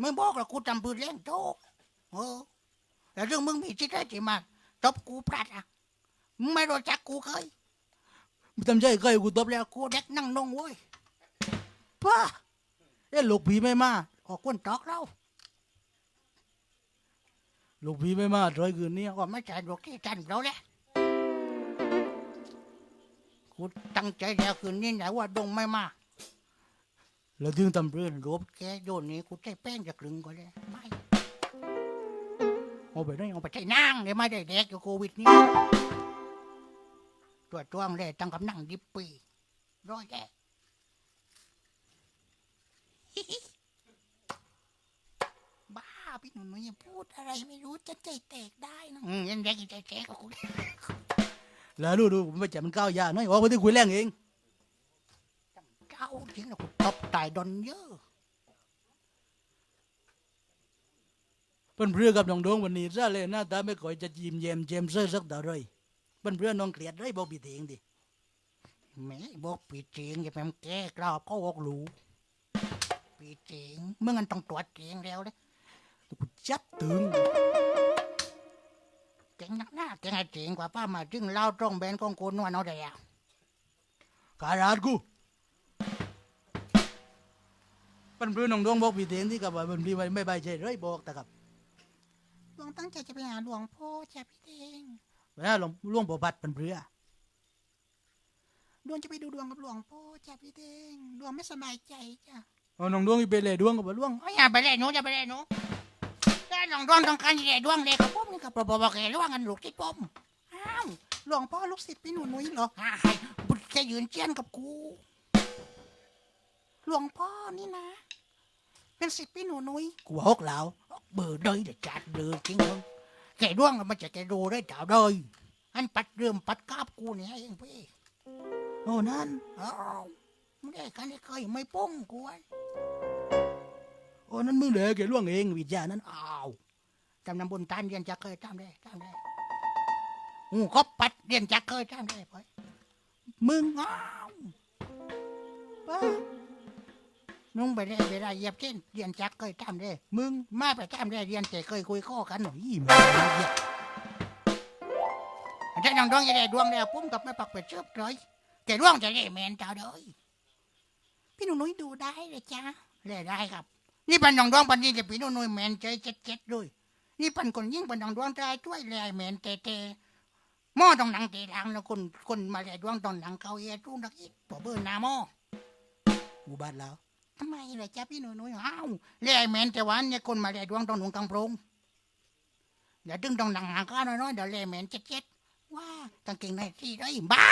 ไม่บอกแล้วกูจำปืนเล่นโตเออแล้วเรื่องมึงมีที่ได้ที่มาตบกูพลาดอะมึงไม่รู้จักกูเคยมึงทำใจเคยกูตบแล้วกูเด็กนั่งนงเว้ยป้าเอ้ลูกผีไม่มาขอคนตอกเราลูกผีไม่มาร้อยคืนนี้ก็ไม่ใช่ดอกที่จันเราแหละกูตั้งใจแล้วคืนนี้ไหนว่าดงไม่มา แล้วถึงตำเรือนรบแกโยนนี้กูใจแป้งจะกลึงก็เลยไม่เอาไปได้เอาไปใช้นางเลยไม่ได้แดกอยู่โควิดนี่ตัวจ้วงเลยตั้งกับนั่งดิบปีร้อยแดกบ้าพี่หนุ่มย่าพูดอะไรไม่รู้จะใจแตกได้นะอืมยังแดกใจแตกกับกูแล้วดูดูผมไปจับมันก้าวยาหน่อยว่าไปที่คุยแรงเอง เก้าจริงนะกูตบตายดอนเยอะเปิ้นเพื่อกับน้องดวงวันนี้ซะเลยหน้าตาไม่ค่อยจะยิ้มแย้มแจ่มใสสักเท่าไรเปิ้นเพื่อน้องเกลียดเลยบอกพี่เองดิแหม่บอกปีจริงอย่าไปมันแก้กล้าก็ออกหลูปีจริงเมื่องันต้องตรวจจริงแล้วเลยกูจับตึงเก่งนักหน้าเก่งไอ้จริงกว่าป้ามาจึงเล่าตรงแบนของกูนวลเอาได้อะการาดกู ปิ้นเพื่อน้องดวงบอกพี่เองที่กับว่าเปิ้นพี่ไม่ไม่ใบใจเลยบอกแต่กับหลวงตั้งใจจะไปหาหลวงพ่อจ้ะพี่เด้งเวลาหลวงหลวงปอบัดปิ้นเพื่อดวงจะไปดูดวงกับหลวงพ่อจ้ะพี่เด้งดวงไม่สบายใจจ้ะเอาน้องดวงอีไปเลยดวงกับว่าดวงโอ้ยอย่าไปเลยหนูอย่าไปเลยหนูแต่หลวงดวงต้องการจะได้ดวงเลยกับผมนี่กับปอบบอกแกล่วงกันลูกที่ผมอ้าวหลวงพ่อลูกศิษย์พี่หนูนุ้ยเหรออ้าบุตรจะยืนเจียนกับกูหลวงพ่อนี่นะ เป็นศิษย์พี่หนูนุ้ยกูว่าฮกแล้ว เบอร์เดยเด็ดจัดเดือจริงมึงแกดวงมันจะแกดูได้เจ้าเดยอันปัดเรื่มปัดกราบกูเนี่ยเองพี่โอ้นั่นอ้าวไม่ได้กันได้เคยไม่ป้องกูไว้โอ้นั่นมึงเหลือแกล่วงเองวิญญาณนั้นอ้าวจำนำบุญตานเรียนจักเคยจำได้จำได้หูก็ปัดเรียนจักเคยจำได้ไปมึงอ้าวป้า นุ่งไปได้เวลาเหยียบเช่นเรียนจักเคยจำได้มึงมาไปจำได้เรียนแต่เคยคุยข้อกันหน่อยอีมาเหี้ยถ้าน้องดวงจะได้ดวงแล้วปุ้มกับไม่ปักเป็ดเชือบเลยแกดวงจะได้แมนเจ้าเด้ยพี่นุ่ยดูได้เลยจ้าได้ได้ครับ นี่ปันน้องดวงปันนี้จะพี่หนุ่ยแมนใจเจ็ดเจ็ดด้วยนี่ปันคนยิ่งปันน้องดวงใจช่วยแลแมนเตเตหม้อต้องหนังเตะลังแล้วคนคนมาแลดวงตองหนังเขาเอรุ่งนักอิดปอเบอร์นาหม้อกูบาดแล้ว ทำไมล่ะจ้าพี่หนุ่ยหนุ่ยอ้าวแลแมนแต่วันเนี่ยคนมาแลดวงต้องหนุนกำโปรงเดี๋ยวดึงต้องหนังหางก้าน้อยๆเดี๋ยวแลแมนเจ็ดเจ็ดว้ากางเกงในที่ได้บ้า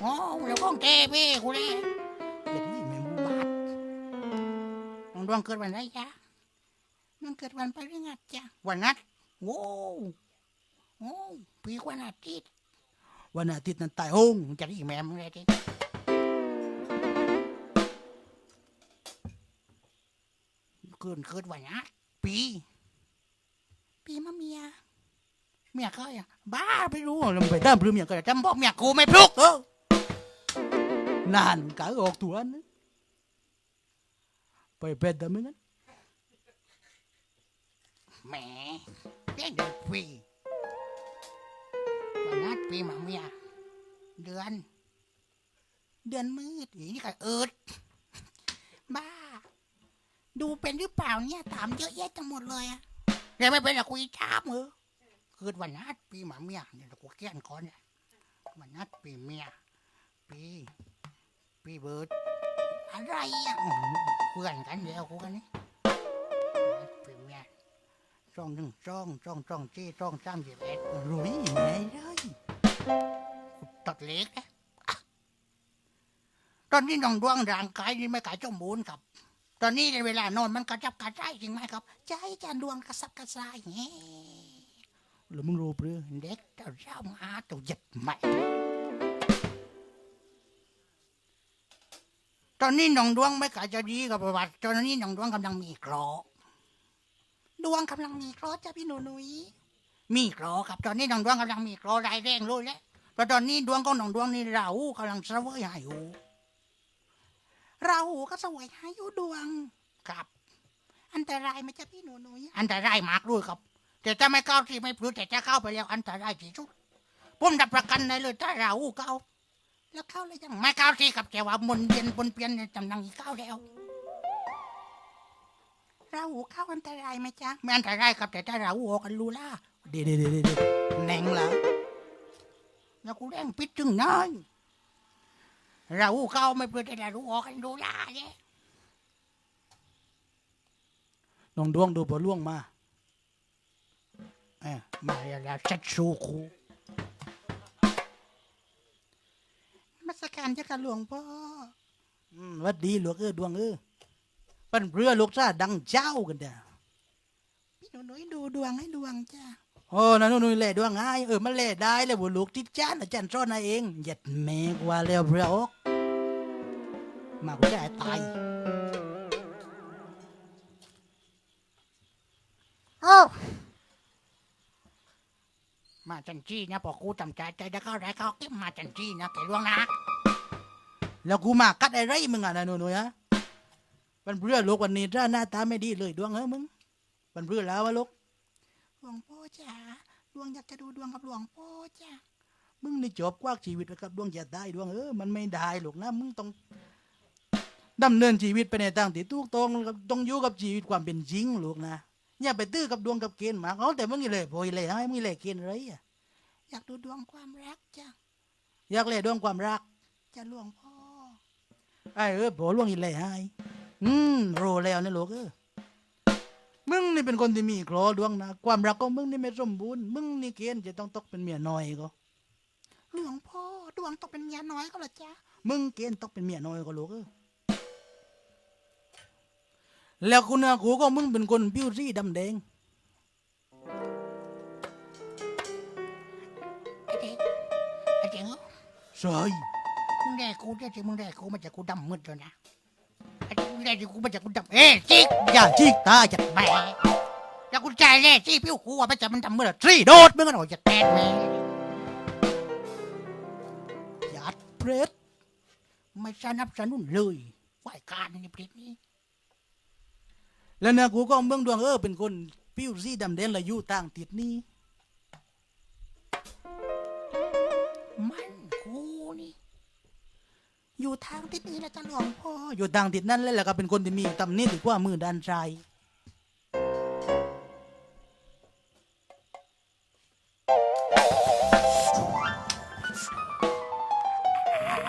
โอ้แล้วก้องเตพี่กูเลยเด็ดนี่แม่งบูบาดน้องดวงเกิดวันไหนจ๊ะน้องเกิดวันพฤหัสจ้ะวันนัดโว้โอ้ปีกวันอาทิตย์วันอาทิตย์นั้นตายโหงมึงจะได้แม่มึงเลยที เกินเกิดวันนัดปี ปีมะเมีย เมียเขาอะบ้าไปรู้ล้วมึงไปตามพรื้มอย่างก็จำบอกเมียกูไม่พลุกเออนานกะออกตัวนะไปเป็ดดำมึงนั้นแหมเล่นเดือนปีวันนัดปีมะเมีย เดือน เดือนมืดอีนี่ก็เอิดบ้า ดูเป็นหรือเปล่าเนี่ยถามเยอะแยะจังหมดเลยอะเดี๋ยวไม่เป็นอะคุยถามเออเกิดวันนัดปีหมาเมียเนี่ยกูเกี้ยนคอนเนี่ยวันนัดปีเมียปีปีเบิร์ดอะไรอะเพื่อนกันเดียวกูกันนี่ปีเมียช่องหนึ่งช่องช่องช่องที่ช่องสามสิบเอ็ดรุยแม่เลยตัดเล็กนะตอนนี้น้องดวงร่างกายนี่ไม่กายจมบูนครับ ตอนนี้ในเวลานอนมันกระจับกระจายจริงไหมครับ ใจจานดวงกระสับกระส่ายแง่แล้วมึงรู้เปล่าเด็กเจ้าเจ้ามาตัวหยัดใหม่ ตอนนี้น้องดวงไม่กายจะดีกับประวัติตอนนี้น้องดวงกำลังมีเคราะห์ดวงกำลังมีเคราะห์จ้าพี่หนูนุ้ยมีเคราะห์ครับ ตอนนี้น้องดวงกำลังมีเคราะห์รายแรงเลยแหละเพราะตอนนี้ดวงของน้องดวงนี่เรากำลังเสวยห้อยู่ ราหูก็เสวยให้อยู่ดวงครับ อันตรายไหมจ๊ะพี่หนูหนุยอันตรายมากด้วยครับ แต่ถ้าไม่เข้าที่ไม่พลือแต่จะเข้าไปแล้วอันตรายที่สุดผมรับประกันได้เลยถ้าเราเข้าแล้วเข้าแล้วยังไม่เข้าที่ครับแต่ว่ามนเย็นปนเปลี่ยนในตำแหน่งอีกเข้าแล้วเราหูเข้าอันตรายไหมจ๊ะไม่อันตรายครับแต่ถ้าเราหูออกกันรู้ล่าเดี๋ยวเดี๋ยวเดี๋ยวเดี๋ยวแหน่งแล้วแล้วกูแรงปิดจึงน้อย เราหูเข้าไม่เพื่อแต่เราหูออกกันรู้ล่าเนี่ยน้องดวงดูพอล่วงมาเออมาแล้วชัดสูคูมาสการเจ้าค่ะหลวงพ่ออืมหวัดดีหลวงเออดวงเออปั้นเรือลูกซาดังเจ้ากันเด้อพี่หนูหนุยดูดวงให้ดวงจ้า โอ้นั่นนู่นแหล่ดวงง่ายเออมันแหล่ได้เลยบุลูกที่จานอาจารย์ซ่อนเอาเองหยัดแม่กว่าแล้วเรือออกมากูจะให้ตายโอ้มาจันจี้นะพอกูจำใจใจได้เข้าไรเขาเก็บมาจันจี้นะแกหลวงนะแล้วกูมากัดอะไรมึงอะนะหนูๆฮะมันเรือลูกวันนี้ถ้าหน้าตาไม่ดีเลยดวงเออมึงมันเรือแล้ววะลูกหล วงพ่อจ๋าดวงอยากจะดูดวงกับหลวงพ่อจ้ามึงนี่จบกว้างชีวิตไปกับดวงจะได้ดวงเออมันไม่ได้หรอกนะมึงต้องดำเนินชีวิตไปในทางที่ถูกต้องต้องอยู่กับชีวิตความเป็นจริงลูกนะอย่าไปตื้อกับดวงกับเกณฑ์หมากเอาแต่มึงนี่เลยโพยเลยให้มึงเลยเกณฑ์อะไรอะอยากดูดวงความรักจ้าอยากเลยดวงความรัก จะหลวงพ่อไอ้เออโผล่วงอีเลยให้อืมโรแล้วนี่ลูกเออ มึงนี่เป็นคนที่มีเคราะห์ดวงนะความรักของมึงนี่ไม่สมบูรณ์มึงนี่เกณฑ์จะต้องตกเป็นเมียน้อยก็หลวงพ่อดวงตกเป็นเมียน้อยก็เหรอจ๊ะมึงเกณฑ์ตกเป็นเมียน้อยก็ลูกเออแล้วคุณอากูก็มึงเป็นคนผิวสีดำแดงไอ้เจ๊ไอ้เจ๊ใช่มึงแดกกูเจ๊ที่มึงแดกกูมันจะกูดำมืดเลยนะ ไอ้เจ๊มึงแดกกูมันจะกูดำเอ๊ะจิ๊กอย่าจีกตาจัดแหม่แล้วกูใจแน่จี้ผิวกูอะมันจะมันดำมืดอะทรีโดดเมึงก็หน่จะแตนแม่ยัดเพรสไม่สนับสนุนเลยฝ่ายการในประเทศนี้ แล้วนะกูก็เมืองดวงเออเป็นคนผิวสีดำแดงและอยู่ต่างติดนี่มัน อยู่ทางทิศนี้นะจ๊ะหลวงพ่ออยู่ต่างติดนั่นแล้วแหละก็เป็นคนที่มีตำหนิถือว่ามือด้านซ้าย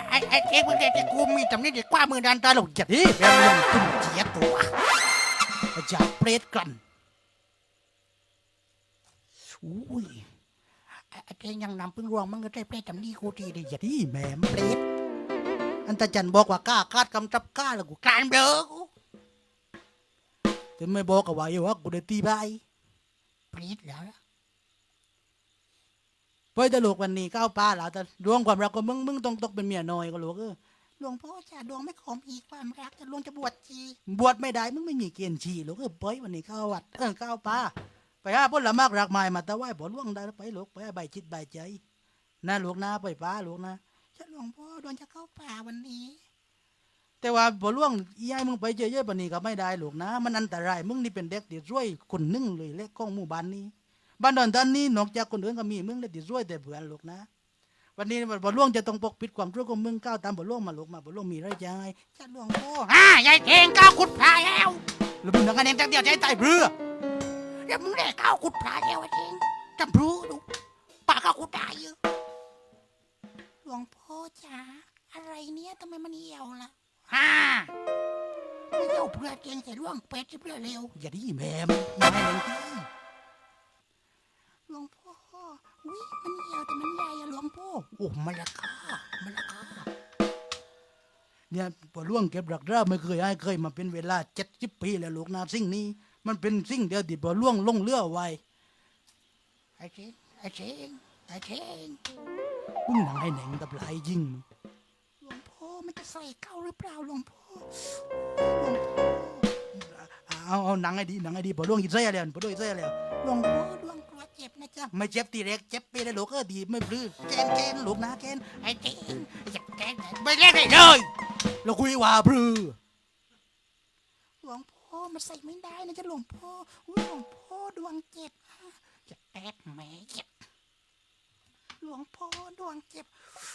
ไอ้ไอ้เจ๊มึงแกที่กูมีตำหนิดีกว่ามือดันตาหลงจัดนี่เป็นลงขึ้นเจียตัวจากเพรสกันอุ้ยไอ้เจ๊ยังนำพึ่งรวงมันก็ได้เปรตตำหนิกูทีดีย่านี่แหม่มเพรส อันตาจันบอกว่ากล้าคาดกำจับกล้าแล้วกูการเบลอกูแต่ไม่บอกกับว่าอยู่ว่ากูได้ตีบายปรีดแล้วไปตลกวันนี้ก้าวป้าแล้วแต่ดวงความรักของมึงมึงต้องตกเป็นเมียน้อยก็ลูกเออหลวงพ่อจะดวงไม่ขอมีความรักจะลวงจะบวชจีบวชไม่ได้มึงไม่มีเกณฑ์ชีลูกเออไปวันนี้เข้าวัดเออเข้าป้าไปหาผลละมากรักไม้มาแต่ไหว้ผลล่วงได้แล้วไปลูกไปให้ใบจิตใบใจนะลูกนะไปป้าลูกนะ จะหลวงพ่อดวงจะเข้าป่าวันนี้ แต่ว่าบ่ล่วงอียายมึงไปเยอะๆปานนี้ก็ไม่ได้หรอกนะ มันอันตรายมึงนี่เป็นเด็กที่รวยคนหนึงเลยเล็กของหมู่บ้านนี้บ้านดอนตอนนี้นอกจากคนอื่นก็มีมึงเลยที่รวยแต่เพื่อนลูกนะ วันนี้บ่ล่วงจะต้องปกปิดความชั่วของมึงก้าวตามบ่ล่วงมาลูกมาบ่ล่วงมีไรใจจะหลวงพ่อฮ่ายายเทงก้าวขุดพลาแล้วแล้วมึงทำกันเองจังเดียวใจตายเพื่อแล้วมึงได้ก้าวขุดพลาแล้วไอ้เทงจำรู้ดูป่าก้าวขุดได้เยอะห ลวงพ่อจ๋าอะไรเนี่ยทำไมมันเหี่ยวล่ะฮ่าไม่เหี่ยวเพื่อเกงใส่ร่วงเป็ดที่เพื่อเร็ว อย่าดีแม่มอย่าให้หนังที่หลวงพ่อวิมันเหี่ยวแต่มันใหญ่อะหลวงพ่อโอ้มันราคามันราคาเนี่ยบ่ล่วงเก็บรักษาไม่เคยให้เคยมาเป็นเวลา70ปีแล้วลูกนะสิ่งนี้ มันเป็นสิ่งเดียวที่บ่ล่วงลงเรือไว้ไอ้เชงไอ้เชงไอ้เชง มึงหนังให้แหน่งกับหลายยิงหลวงพ่อมันจะใส่เข้าหรือเปล่าหลวงพ่อหลวงพ่อเอาเอาหนังให้ดีหนังให้ดีบ่ล่วงอีกใส่แล้วบ่ล่วงอีกใส่แล้วหลวงพ่อดวงกลัวเจ็บนะจ๊ะไม่เจ็บตีเล็กเจ็บไปเลยลูกเออดีไม่ปลื้มแกนแกนลูกนะแกนไอ้เชงอยากแกล้งไหนไม่เล่นเลยเลยเราคุยว่าปลื้มหลวงพ่อมันใส่ไม่ได้นะจะหลวงพ่ออุ๊ยหลวงพ่อดวงเจ็บจะแตกแหม่เจ็บ หลวงพ่อดวงเจ็บ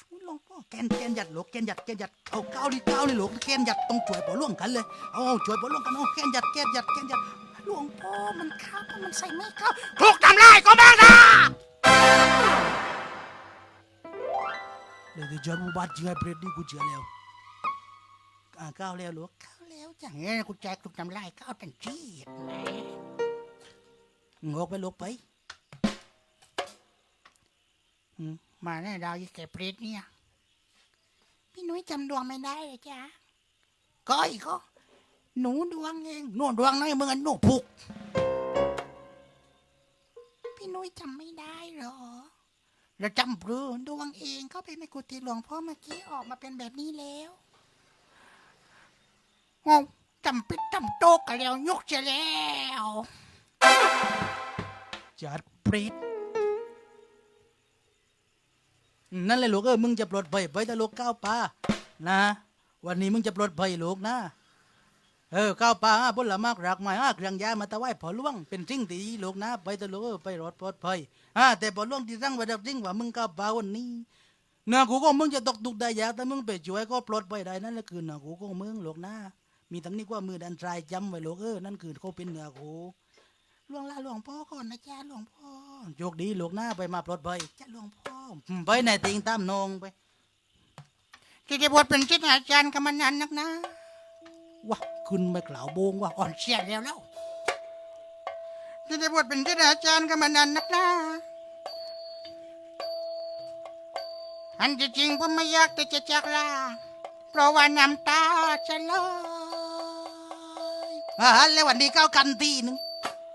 อุ๊ยหลวงพ่อแกนแกนหยัดหลกแกนหยัดแกนหยัดเอาเก้าวดิก้าวนี่หลกแกนหยัดต้องช่วยปอล่วงกันเลยเอาช่วยปอล่วงกันเอาแกนหยัดแกนหยัดแกนหยัดหลวงพ่อมันเข้าก็มันใส่ไม่เข้าถูกทำลายก็บ้างนะเดี๋ยวจะจอดมุบ้านจริงไอ้เปรตนี่กูเจอแล้วอ่าก้าวแล้วหลกเข้าวแล้วจังเงี้ยกูแจกถูกทำลายเข้าทันทีแหมงอกไปหลกไป มาแน่ดาวยี่แกเปรตเนี่ย พี่นุ้ยจำดวงไม่ได้เลยจ้ะก้อยก็หนูดวงเองโน่นดวงไหนมึงอันโน่ผูกพี่นุ้ยจำไม่ได้เหรอเราจำเรือดวงเองเข้าไปในกุฏิหลวงพ่อเมื่อกี้ออกมาเป็นแบบนี้แล้วงงจำปิดจำโตกกันแล้วยกเสียแล้วจัดเปรต นั่นเลยลูกเออมึงจะปลดภัยไปแต่ลูกก้าวปลานะ วันนี้มึงจะปลดภัยลูกนะ เออก้าวปลาอะผลมากรักไม้อะเครื่องยามาตะไว้พอล่วงเป็นสิ่งที่ดีลูกนะ ไปแต่ลูกเออไปรอดปลดภัยอะแต่พอล่วงที่สั่งไว้ดับจริงว่ามึงก้าวปลาวันนี้เนื้อกูก็มึงจะตกตุกได้ยากแต่มึงไปช่วยก็ปลดภัยได้นั่นแหละคือเนื้อกูก็มึงลูกนะมีตำหนิว่ามือดันทรายจำไว้ลูกเออนั่นคือเขาเป็นเนื้อกู หลวงลาหลวงพ่อก่อนนะจ๊ะหลวงพ่อโชคดีลูกนะไปมาปลอดภัยจ้ะหลวงพ่ออืมไปไหนติงตามนองไปที่ได้บวชเป็นศิษย์อาจารย์กันมานานนักนะวะขึ้นไม่กล่าวโบงวะอ่อนเสียแล้วแล้วที่ได้บวชเป็นศิษย์อาจารย์กันมานานนักนะอันที่จริงผมไม่อยากที่จะจากลาเพราะว่าน้ำตาจะไหลอ่าแล้ววันนี้ก้าวกันทีหนึง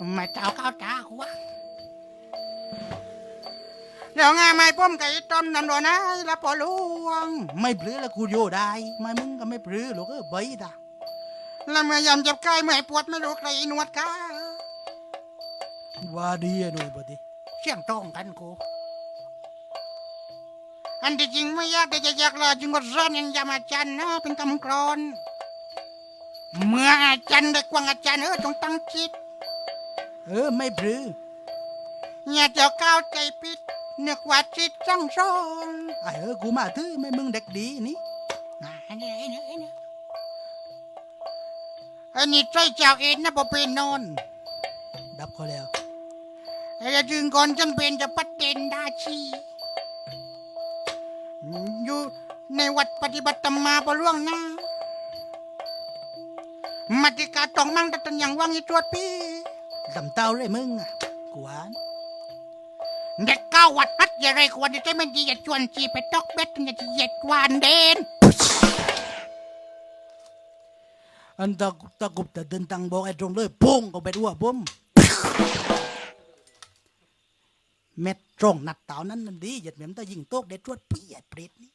ได้กูลานจริงไม่อยากจะจากไปอ้อยหน่วยกับได้บ่ดิโอ้กูเจียวโยรับเราว่างใหญ่ประโยกีที่จะรันี่นี่นี่นี่นี่นี่นี่ไอ้ยไม่เจ้าก้าวจ้ากูวะเดี๋ยวไงไม่ป้อมไก่ต้มนั่นโดนนะละปอลวง ไม่ปลื้อแล้วกูโยได้ ไม่มึงก็ไม่ปลื้อลูกเออใบตาแล้วเมื่อยำเจ็บกายเมื่อยปวดไม่รู้ใครนวดกาว่าดีไอ้หน่วยบ่ดิเสียงตรงกันกูอันที่จริงไม่ยากแต่จะอยากลาจึงก็ร้อนยังยามอาจารย์นะเป็นคำกรอน เมื่ออาจารย์ได้กวางอาจารย์เออจงตั้งจิต เออไม่ปลื้ออย่าเจ้าก้าวใจปิดนึกว่าจิตจ้องซ้อนไอ้เออกูมาถือไม่มึงเด็กดีนี่อ่าอันนี้อันนี้อันนี้อันนี้ใจเจ้าเองนะบ่เป็นนอน ดับเขาแล้วไอ้จึงก่อนจำเป็นจะปัดเด่นดาชีอยู่ในวัดปฏิบัติธรรมมาบ่ล่วงหน้ามาติกาต้องมั่งแต่ตันอย่างว่างอีตรวจพี่ ดำเต้าเลยมึงอะกวานเด็กเก้าวัดพัดอย่าไรควรจะใจไม่ดีอย่าชวนชีไปตอกเบ็ดอย่าจะเหยียดวานเดน อันตะตะกุบตะเดินตังบอกไอ้ตรงเลยโป้งก็ไปด้วยผมเม็ดตรงนัดเต่านั้นนั่นดีหยัดเหม็มตะยิงโต๊กได้ตรวจพี่ไอ้เปรตนี่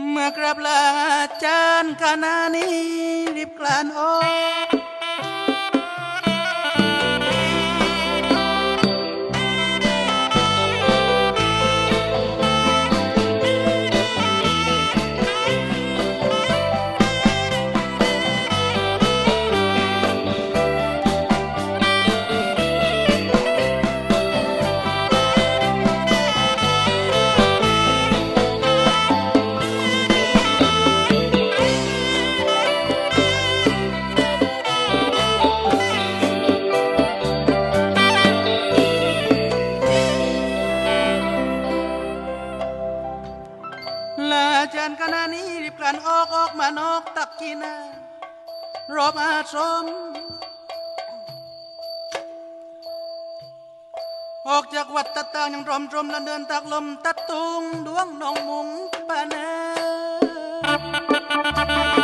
เมื่อกราบลาอาจารย์คณะนี้รีบกลานออก ม ออกจากวัดตะตางยังรอมรมและเดินตากลมตัดตุงดวงนองมุงปานาล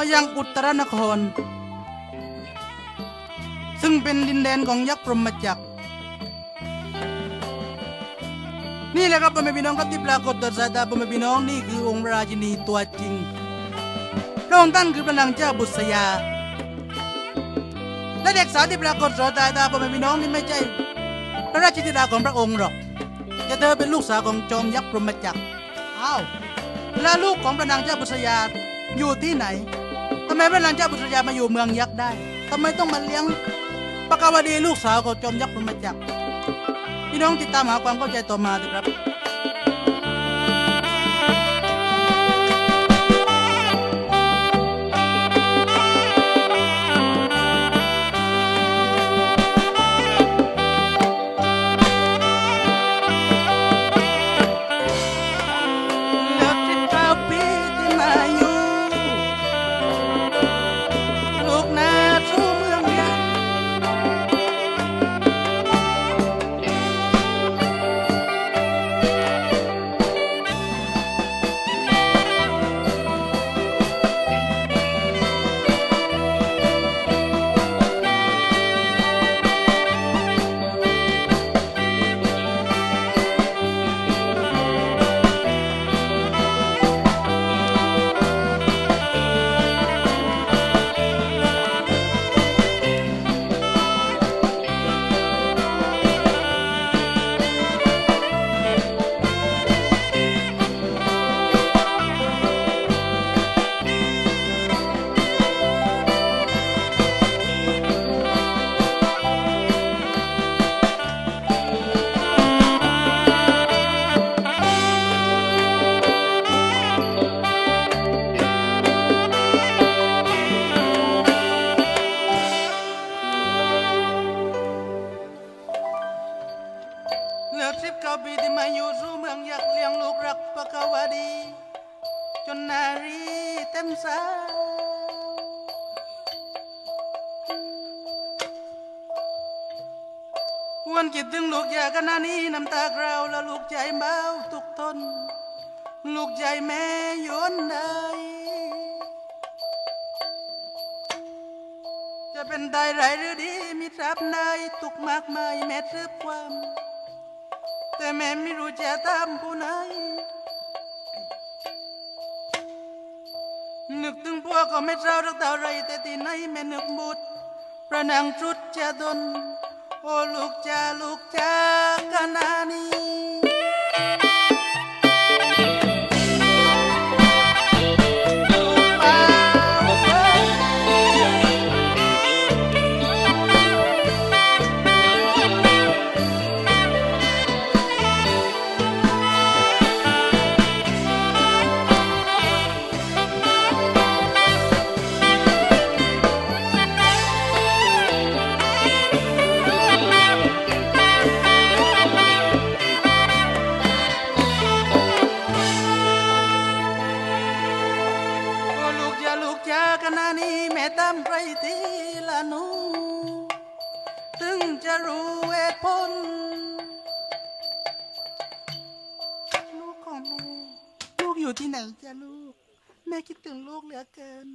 ายังอุตรนครซึ่งเป็นดินแดนของยักษ์พรหมจักร นี่แหละครับพ่อแม่พี่น้องครับที่ปรากฏต่อสายตาพ่อแม่พี่น้องนี่คือองค์ราชินีตัวจริงพระองค์ท่านคือพระนางเจ้าบุษยา และเด็กสาวที่ปรากฏต่อสายตาพ่อแม่พี่น้องนี่ไม่ใช่พระราชธิดาของพระองค์หรอก จะเธอเป็นลูกสาวของจอมยักษ์พรหมจักรอ้าวแล้วลูกของพระนางเจ้าบุษยาอยู่ที่ไหนทำไมพระนางเจ้าบุษยามาอยู่เมืองยักษ์ได้ทำไมต้องมาเลี้ยงปกาวดีลูกสาวของจอมยักษ์พรหมจักรพี่น้องติดตามหาความเข้าใจต่อมาเถอะครับ วันคิดถึงลูกยากขณะนี้น้ำตากราวและลูกใจเบาทุกทน ลูกใจแม่โยนได้จะเป็นได้ไรหรือดีมีทรัพย์นายตุกมากมายแม่ทึบความ แต่แม่ไม่รู้จะตามผู้ไหนนึกถึงพวกก็ไม่เศร้ารักเท่าไรแต่ที่ไหนแม่นึกบุตรพระนางชุดจะดน โอ้ลู ตุผลลูกของแม่ลูกอยู่ที่ไหนจ้ะลูก แม่คิดถึงลูกเหลือเกิน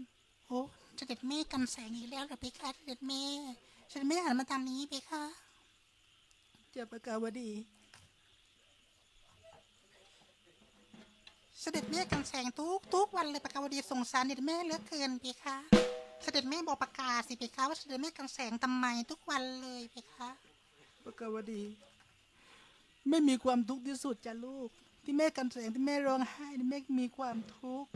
โอ้เสด็จแม่กำแสงอีกแล้วเหรอเพคะเสด็จแม่เสด็จแม่หันมาทางนี้เพคะเจ้าปากาวดี เสด็จแม่กำแสงทุกทุกวันเลยปากาวดีสงสารเสด็จแม่เหลือเกินเพคะเสด็จแม่บอกประกาศสิเพคะว่าเสด็จแม่กำแสงทำไมทุกวันเลยเพคะ ปากวดี ไม่มีความทุกข์ที่สุดจ้ะลูก ที่แม่กันแสงที่แม่ร้องไห้ที่แม่มีความทุกข์